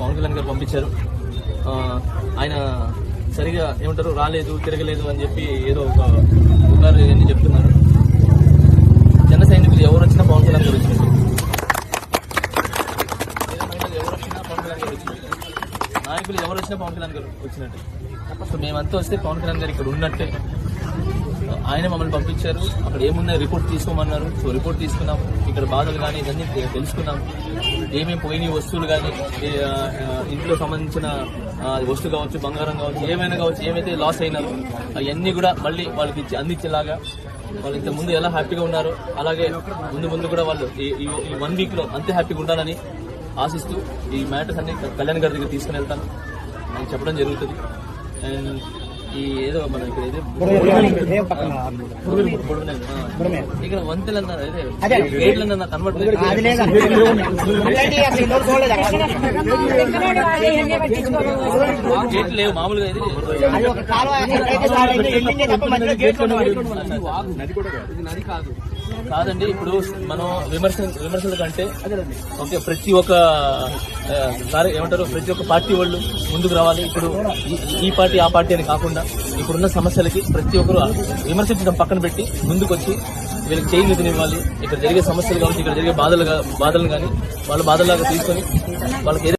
పవన్ కళ్యాణ్ గారు పంపించారు. ఆయన సరిగా ఏమంటారు రాలేదు తిరగలేదు అని చెప్పి ఏదో ఒక ఉన్నారు అని చెప్తున్నారు. జన సైనికులు ఎవరు వచ్చినా పవన్ కళ్యాణ్ గారు వచ్చినట్టు. ఎవరు వచ్చినా పవన్ కళ్యాణ్ గారు వచ్చినట్టు. నాయకులు ఎవరు వచ్చినా పవన్ కళ్యాణ్ గారు వచ్చినట్టు. సో మేమంతా వస్తే పవన్ కళ్యాణ్ గారు ఇక్కడ ఉన్నట్టే. ఆయన మమ్మల్ని పంపించారు. అక్కడ ఏమున్నాయి రిపోర్ట్ తీసుకోమన్నారు. సో రిపోర్ట్ తీసుకున్నాం ఇక్కడ బాధలు కానీ ఇవన్నీ తెలుసుకున్నాం ఏమేమి పోయినాయి వస్తువులు కానీ ఇంట్లో సంబంధించిన వస్తువు కావచ్చు బంగారం కావచ్చు ఏమైనా కావచ్చు ఏమైతే లాస్ అయినారో అవన్నీ కూడా మళ్ళీ వాళ్ళకి ఇచ్చి అందించేలాగా వాళ్ళు ఇంత ముందు ఎలా హ్యాపీగా ఉన్నారో అలాగే ముందు ముందు కూడా వాళ్ళు ఈ ఈ- ఈ వన్ వీక్లో అంతే హ్యాపీగా ఉండాలని ఆశిస్తూ ఈ మ్యాటర్స్ అన్ని కళ్యాణ్ గారి దగ్గర తీసుకుని వెళ్తాను. అని చెప్పడం జరుగుతుంది. అండ్ ఈ ఏదో మన ఇక్కడ. ఇక్కడ వంతెలు అన్నారు అదే. గేట్లు అన్నారు నాకు కనబడలేదు. గేట్లు లేవు మామూలుగా ఇది. కాదండి ఇప్పుడు మనం విమర్శ విమర్శల కంటే ఓకే ప్రతి ఒక్క ఏమంటారు ప్రతి ఒక్క పార్టీ వాళ్ళు ముందుకు రావాలి. ఇప్పుడు ఈ- పార్టీ ఆ పార్టీ అని కాకుండా ఇప్పుడున్న సమస్యలకి ప్రతి ఒక్కరు విమర్శించడం పక్కన పెట్టి ముందుకు వచ్చి వీళ్ళకి చేయి నిధినివ్వాలి ఇక్కడ జరిగే సమస్యలు కావచ్చు ఇక్కడ జరిగే బాధలు బాధలు కానీ వాళ్ళ బాధలాగా తీసుకొని వాళ్ళకి